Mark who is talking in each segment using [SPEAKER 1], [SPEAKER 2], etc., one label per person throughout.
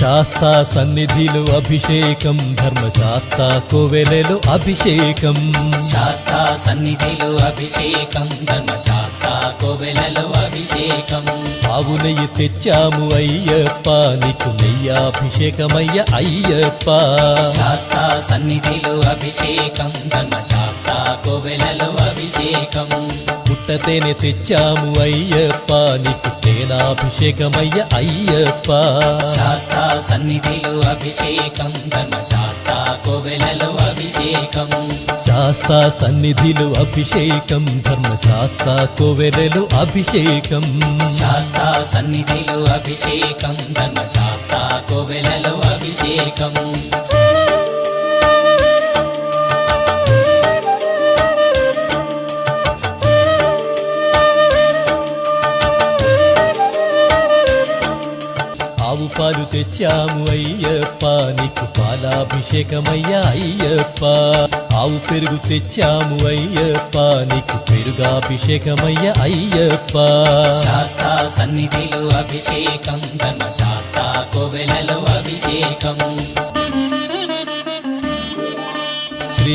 [SPEAKER 1] శాస్తా సన్నిధిలో అభిషేకం ధర్మశాస్త్ర కోవెలలు అభిషేకం.
[SPEAKER 2] శాస్తా సన్నిధిలో అభిషేకం ధర్మశాస్త్ర కోవెలలు అభిషేకం.
[SPEAKER 1] బాగునయ్య తెచ్చాము అయ్యప్ప నీకు నెయ్యాభిషేకమయ్య అయ్యప్ప.
[SPEAKER 2] శాస్తా సన్నిధిలో అభిషేకం ధర్మశాస్త్ర కోవెలలు అభిషేకం.
[SPEAKER 1] పుట్టతేనె తెచ్చాము అయ్యప్ప. నీకు తేనాభిషేకమయ్య అయ్యప్ప.
[SPEAKER 2] శాస్తా సన్నిధిలో అభిషేకం ధర్మశాస్త్ర కోవెలలో అభిషేకం.
[SPEAKER 1] శాస్త్ర సన్నిధిలో అభిషేకం ధర్మశాస్త్ర కోవెలలో అభిషేకం.
[SPEAKER 2] శాస్తా సన్నిధిలో అభిషేకం ధర్మశాస్త్ర కోవెలలో అభిషేకం.
[SPEAKER 1] ఆవు పాలు తెచ్చాము అయ్యప్ప నీకు పాలాభిషేకమయ్యా అయ్యప్ప. ఆవు పెరుగు తెచ్చాము అయ్యప్ప నీకు పెరుగాభిషేకమయ్య అయ్యప్ప.
[SPEAKER 2] శాస్తా సన్నిధిలో అభిషేకం ధర్మశాస్త్ర కోవెలలో అభిషేకం.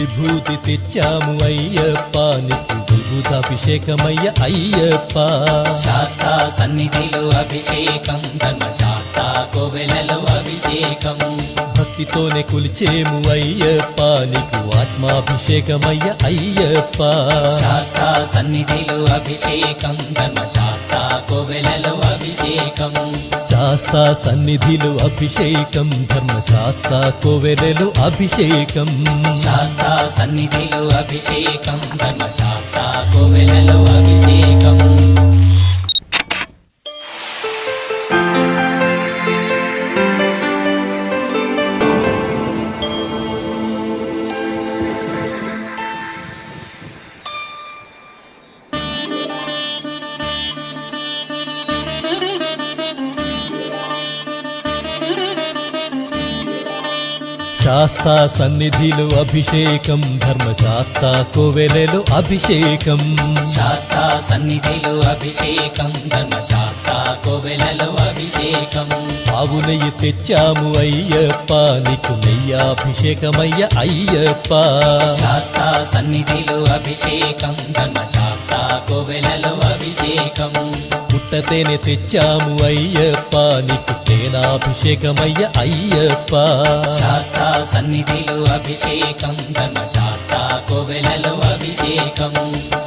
[SPEAKER 1] విభూతి తెచ్చాము అయ్యప్ప నీకు విభూతాభిషేకమయ్య అయ్యప్ప.
[SPEAKER 2] శాస్తా సన్నిధిలో అభిషేకం ధర్మశాస్త్ర కోవెలలో అభిషేకం.
[SPEAKER 1] భక్తితోనే కొలిచేము అయ్యప్ప నీకు ఆత్మాభిషేకమయ్య అయ్యప్ప.
[SPEAKER 2] శాస్తా సన్నిధిలో అభిషేకం ధర్మశాస్త్ర కోవెలలో అభిషేకం.
[SPEAKER 1] శాస్త సన్నిధిలు అభిషేకం ధర్మశాస్త్ర కోవెలలు అభిషేకం.
[SPEAKER 2] శాస్త సన్నిధిలు అభిషేకం ధర్మశాస్త్ర కోవెలలు అభిషేకం.
[SPEAKER 1] శాస్త్ర సన్నిధిలో అభిషేకం ధర్మశాస్త్ర కోవెలలో అభిషేకం.
[SPEAKER 2] శాస్తా సన్నిధిలో అభిషేకం ధర్మశాస్త్ర కోవెలలో అభిషేకం.
[SPEAKER 1] ఆవు నెయ్యి తెచ్చాము అయ్యప్ప నీకు నెయ్యాభిషేకమయ్య అయ్యప్ప.
[SPEAKER 2] శాస్తా సన్నిధిలో అభిషేకం ధర్మశాస్త్ర కోవెలలో అభిషేకం.
[SPEAKER 1] పుట్టతేనె తెచ్చాము అయ్యప్ప నీకు తేనాభిషేకమయ్య అయ్యప్ప.
[SPEAKER 2] శాస్తా సన్నిధిలో అభిషేకం ధర్మశాస్త్ర కోవెలలో అభిషేకం.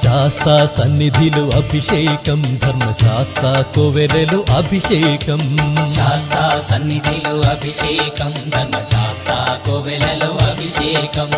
[SPEAKER 1] శాస్త్ర సన్నిధిలో అభిషేకం ధర్మశాస్త్ర కోవెలలో అభిషేకం.
[SPEAKER 2] శాస్తా సన్నిధిలో అభిషేకం ధర్మశాస్త్ర కోవెలలో అభిషేకం.